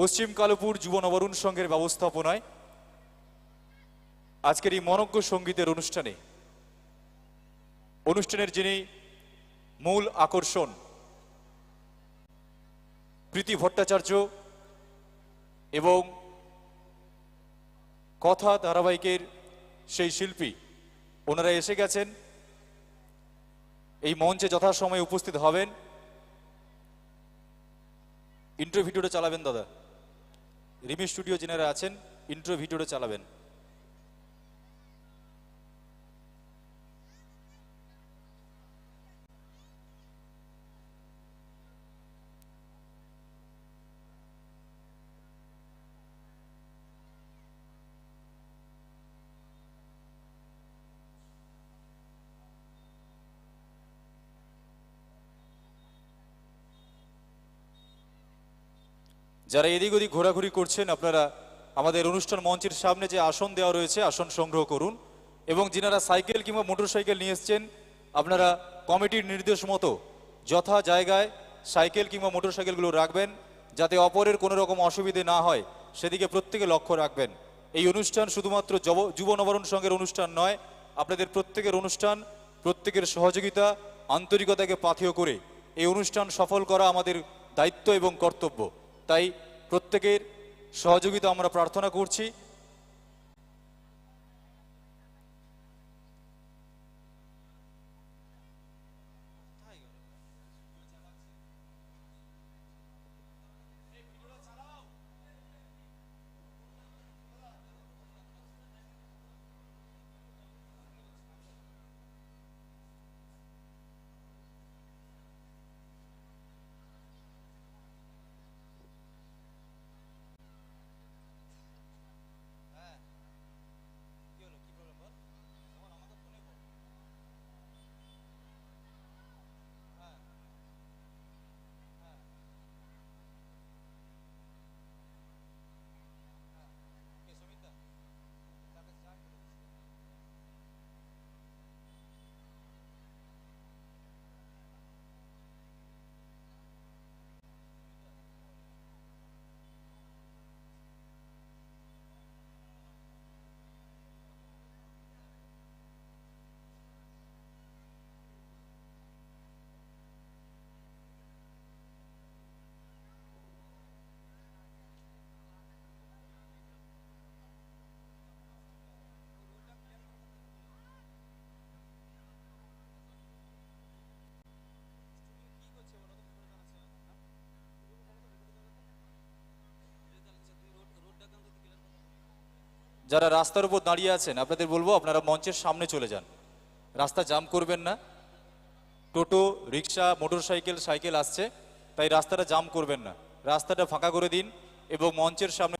পশ্চিম কালুপুর যুব নবরুণ সংঘের ব্যবস্থাপনায় আজকের এই মনজ্ঞ সঙ্গীতের অনুষ্ঠানে অনুষ্ঠানের যিনি মূল আকর্ষণ, প্রীতি ভট্টাচার্য এবং কথা ধারাবাহিকের সেই শিল্পী, ওনারা এসে গেছেন। এই মঞ্চে যথাসময়ে উপস্থিত হবেন। ইন্ট্রো ভিডিওটা চালাবেন দাদা। রিমি স্টুডিও যেনারা আছেন ইন্ট্রো ভিডিওটা চালাবেন। যারা এদিক ওদিক ঘোরাঘুরি করছেন, আপনারা আমাদের অনুষ্ঠান মঞ্চের সামনে যে আসন দেওয়া রয়েছে, আসন সংগ্রহ করুন। এবং যিনারা সাইকেল কিংবা মোটরসাইকেল নিয়ে এসছেন, আপনারা কমিটির নির্দেশ মতো যথা জায়গায় সাইকেল কিংবা মোটরসাইকেলগুলো রাখবেন, যাতে অপরের কোনো রকম অসুবিধে না হয়, সেদিকে প্রত্যেকে লক্ষ্য রাখবেন। এই অনুষ্ঠান শুধুমাত্র যব- নবরণ সংঘের অনুষ্ঠান নয়, আপনাদের প্রত্যেকের অনুষ্ঠান, প্রত্যেকের সহযোগিতা, আন্তরিকতাকে পাথেয় করে এই অনুষ্ঠান সফল করা আমাদের দায়িত্ব এবং কর্তব্য। তাই প্রত্যেকের সহযোগিতা আমরা প্রার্থনা করছি। যারা রাস্তার উপর দাঁড়িয়ে আছেন, আপনাদের বলব আপনারা মঞ্চের সামনে চলে যান। রাস্তা জাম করবেন না। টোটো, রিক্সা মোটর সাইকেল সাইকেল আসছে, তাই রাস্তাটা জাম করবেন না। রাস্তাটা ফাঁকা করে দিন এবং মঞ্চের সামনে